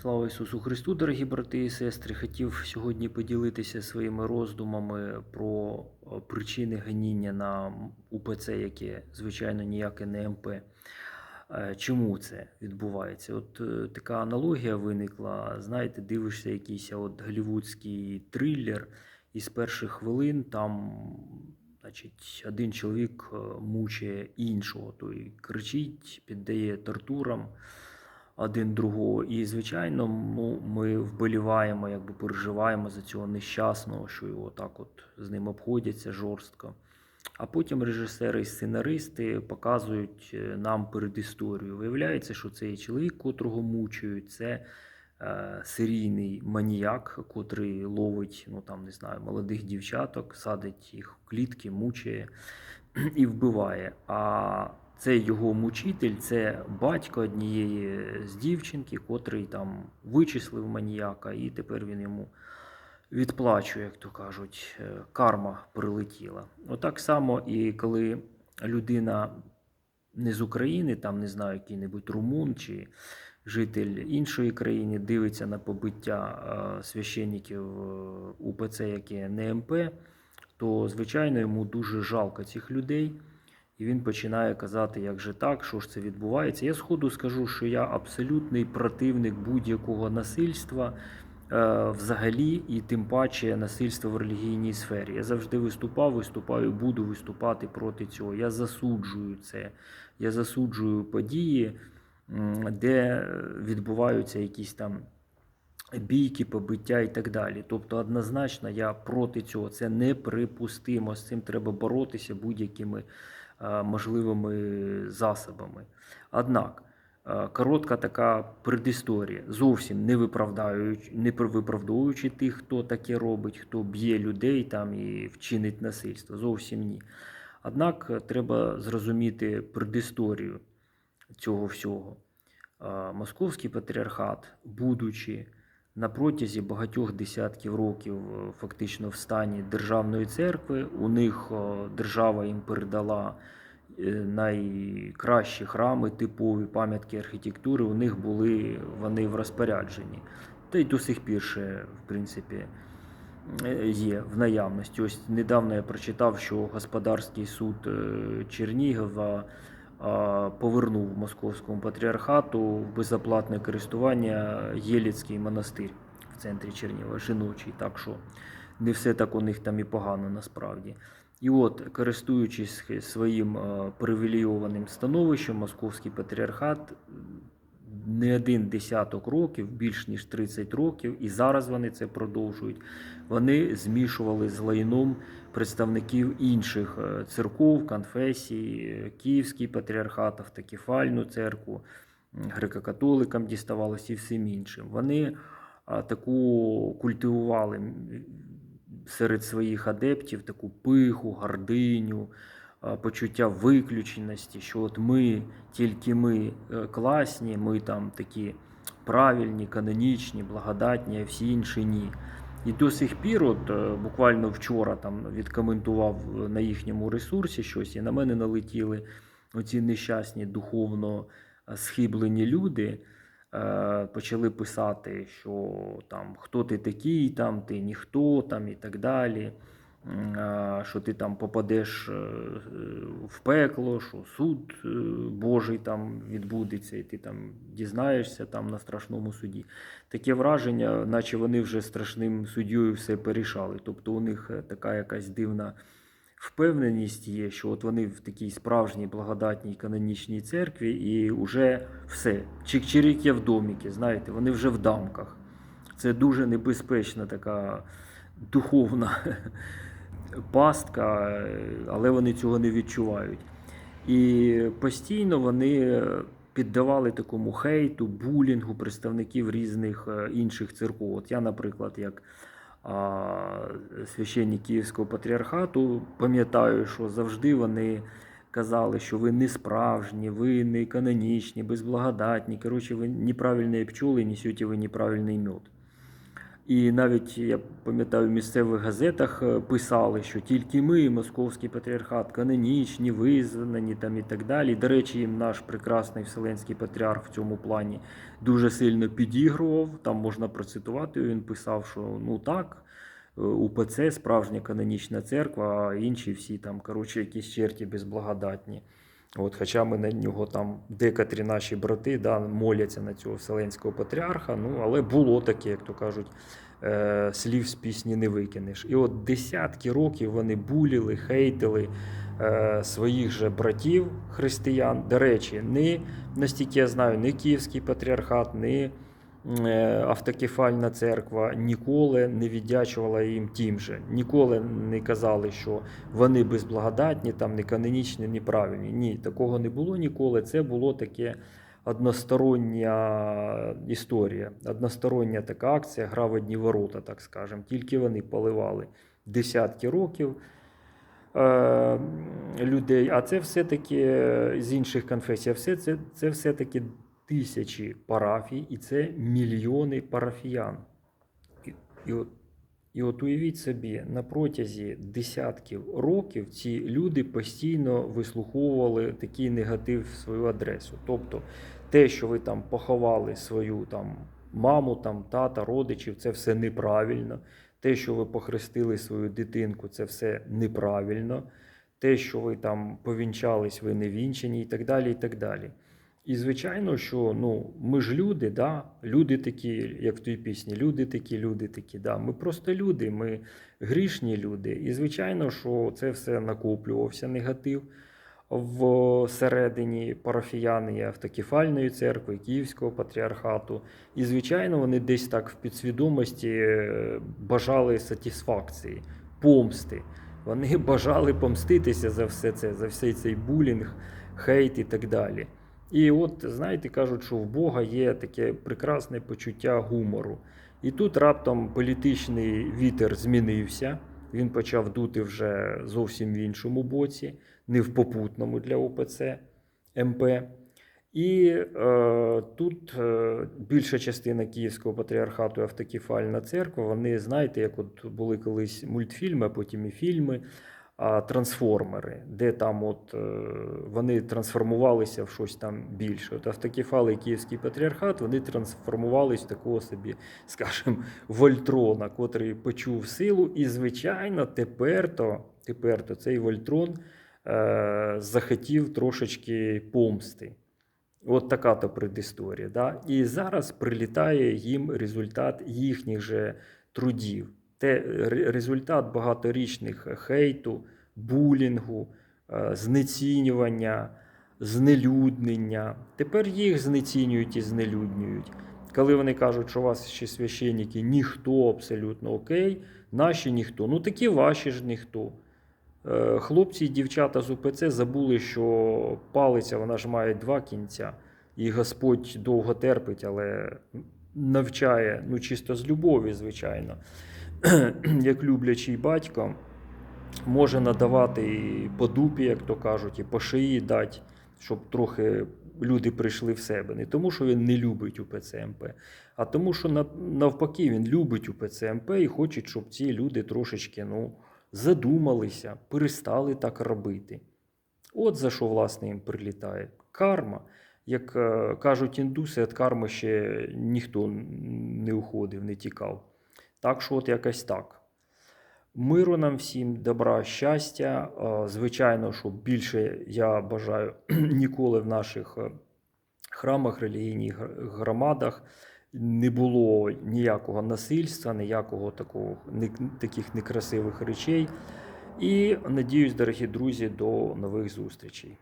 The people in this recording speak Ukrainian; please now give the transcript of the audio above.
Слава Ісусу Христу, дорогі брати і сестри. Хотів сьогодні поділитися своїми роздумами про е, причини гоніння на УПЦ, яке, звичайно, ніяке не МП. Е, Чому це відбувається? От е, така аналогія виникла. Знаєте, дивишся якийсь от голівудський трилер, і з перших хвилин там, значить, один чоловік мучає іншого, той кричить, піддає тортурам один другого. І, звичайно, ну, ми вболіваємо, якби переживаємо за цього нещасного, що його так от з ним обходяться жорстко. А потім режисери і сценаристи показують е, нам передісторію. Виявляється, що цей чоловік, котрого мучують, це е, серійний маніяк, котрий ловить, ну там не знаю, молодих дівчаток, садить їх в клітки, мучає і вбиває. А цей його мучитель, це батько однієї з дівчинки, котрий там вичислив маніяка, і тепер він йому відплачує, як то кажуть, е, карма прилетіла. Отак само, і коли людина не з України, там не знаю, який-небудь румун чи житель іншої країни дивиться на побиття е, священників е, УПЦ, яке не МП, то звичайно йому дуже жалко цих людей. І він починає казати, як же так, що ж це відбувається. Я сходу скажу, що я абсолютний противник будь-якого насильства е, взагалі, і тим паче насильства в релігійній сфері. Я завжди виступав, виступаю, буду виступати проти цього. Я засуджую це. Я засуджую події, де відбуваються якісь там бійки, побиття і так далі. Тобто, однозначно, я проти цього. Це неприпустимо. З цим треба боротися будь-якими можливими засобами. Однак, е, коротка така предісторія, зовсім не виправдаючи, не виправдовуючи тих, хто таке робить, хто б'є людей там і вчинить насильство. Зовсім ні. Однак е, треба зрозуміти предісторію цього всього. Е, Московський патріархат, будучи на протязі багатьох десятків років е, фактично в стані державної церкви, у них е, держава їм передала е, найкращі храми, типові пам'ятки архітектури, у них були вони в розпорядженні. Та й до сих пір ще, в принципі, є в наявності. Ось недавно я прочитав, що господарський суд Чернігова повернув московському патріархату безоплатне користування Єліцький монастир в центрі Чернігова, жіночий. Так що не все так у них там і погано насправді. І от, користуючись своїм е, привілейованим становищем, московський патріархат не один десяток років, більш ніж 30 років, і зараз вони це продовжують. Вони змішували з лайном представників інших е, церков, конфесій, е, Київський патріархат, автокефальну церкву, греко-католикам діставалося і всім іншим. Вони таку культивували серед своїх адептів таку пиху, гординю, почуття виключеності, що от ми, тільки ми е, класні, ми там такі правильні, канонічні, благодатні, а всі інші ні. І до сих пір, от е, буквально вчора там відкоментував е, на їхньому ресурсі щось, і на мене налетіли оці нещасні духовно е, схиблені люди. Почали писати, що там хто ти такий, там ти ніхто, там і так далі. Що ти там попадеш е, в пекло, що суд е, Божий там відбудеться, і ти там дізнаєшся там на страшному суді таке враження, наче вони вже страшним суддєю все порішали. Тобто у них е, така якась дивна впевненість є, що от вони в такій справжній благодатній канонічній церкві, і вже все. Чик-чирик є в доміки, знаєте, вони вже в дамках. Це дуже небезпечна така духовна пастка, але вони цього не відчувають. І постійно вони піддавали такому хейту, булінгу представників різних е, інших церков. От я, наприклад, як священник Київського патріархату, пам'ятаю, що завжди вони казали, що ви не справжні, ви не канонічні, безблагодатні. Коротше, ви неправильні пчоли, несете ви неправильний мед. І навіть я пам'ятаю, в місцевих газетах е, писали, що тільки ми, московський патріархат, канонічні, визнані там і так далі. До речі, їм наш прекрасний вселенський патріарх в цьому плані дуже сильно підігрував. Там можна процитувати. Він писав, що ну так. е, УПЦ справжня канонічна церква, а інші всі там, коротше, якісь черті безблагодатні. От, хоча ми на нього там декотрі наші брати да, моляться на цього вселенського патріарха, ну але було таке, як то кажуть, е, слів з пісні не викинеш. І от десятки років вони буліли, хейтили е, своїх же братів християн. До речі, не настільки я знаю, не Київський патріархат, не автокефальна церква ніколи не віддячувала їм тим же. Ніколи не казали, що вони безблагодатні, там не канонічні, неправильні. Ні, такого не було ніколи. Це було таке одностороння історія, одностороння така акція, гра в одні ворота, так скажемо. Тільки вони поливали десятки років е, людей. А це все-таки з інших конфесій. Все це, це все-таки тисячі парафій, і це мільйони парафіян. І, і, от, і от уявіть собі, на протязі десятків років ці люди постійно вислуховували такий негатив в свою адресу. Тобто те, що ви там поховали свою там маму, там тата, родичів, це все неправильно. Те, що ви похрестили свою дитинку, це все неправильно. Те, що ви там повінчались, ви не вінчені, і так далі. І так далі. І звичайно, що ну, ми ж люди, да? люди такі, як в тій пісні, люди такі, люди такі. Да? Ми просто люди, ми грішні люди. І звичайно, що це все накоплювався негатив всередині парафіян і автокефальної церкви, Київського патріархату. І, звичайно, вони десь так в підсвідомості е, бажали сатисфакції, помсти. Вони бажали помститися за все це, за всей цей булінг, хейт і так далі. І от, знаєте, кажуть, що в Бога є таке прекрасне почуття гумору. І тут раптом політичний вітер змінився. Він почав дути вже зовсім в іншому боці, не в попутному для ОПЦ МП. І е, тут е, більша частина Київського патріархату автокефальна церква. Вони знаєте, як от були колись мультфільми, а потім і фільми, трансформери, де там от е, вони трансформувалися в щось там більше. От автокефали Київський патріархат вони трансформувалися в такого собі, скажімо, Вольтрона, котрий почув силу. І, звичайно, тепер то, тепер то цей Вольтрон е, захотів трошечки помсти. От така то предісторія. Да? І зараз прилітає їм результат їхніх же трудів. Те результат багаторічних хейту, булінгу, е, знецінювання, знелюднення. Тепер їх знецінюють і знелюднюють. Коли вони кажуть, що у вас ще священники ніхто абсолютно окей, наші ніхто. Ну такі ваші ж ніхто. Е, Хлопці і дівчата з УПЦ забули, що палиця вона ж має два кінця, і Господь довго терпить, але навчає, ну чисто з любові, звичайно, як люблячий батько, може надавати і по дупі, як то кажуть, і по шиї дати, щоб трохи люди прийшли в себе. Не тому, що він не любить УПЦ МП, а тому, що навпаки він любить УПЦ МП і хоче, щоб ці люди трошечки, ну задумалися, перестали так робити. От за що, власне, їм прилітає. Карма. Як е, кажуть індуси, від карми ще ніхто не уходив, не тікав. Так що, от якось так. Миру нам всім, добра, щастя. Е, Звичайно, що більше я бажаю ніколи в наших е, храмах, релігійних громадах не було ніякого насильства, ніякого такого, таких некрасивих речей. І надіюсь, дорогі друзі, до нових зустрічей.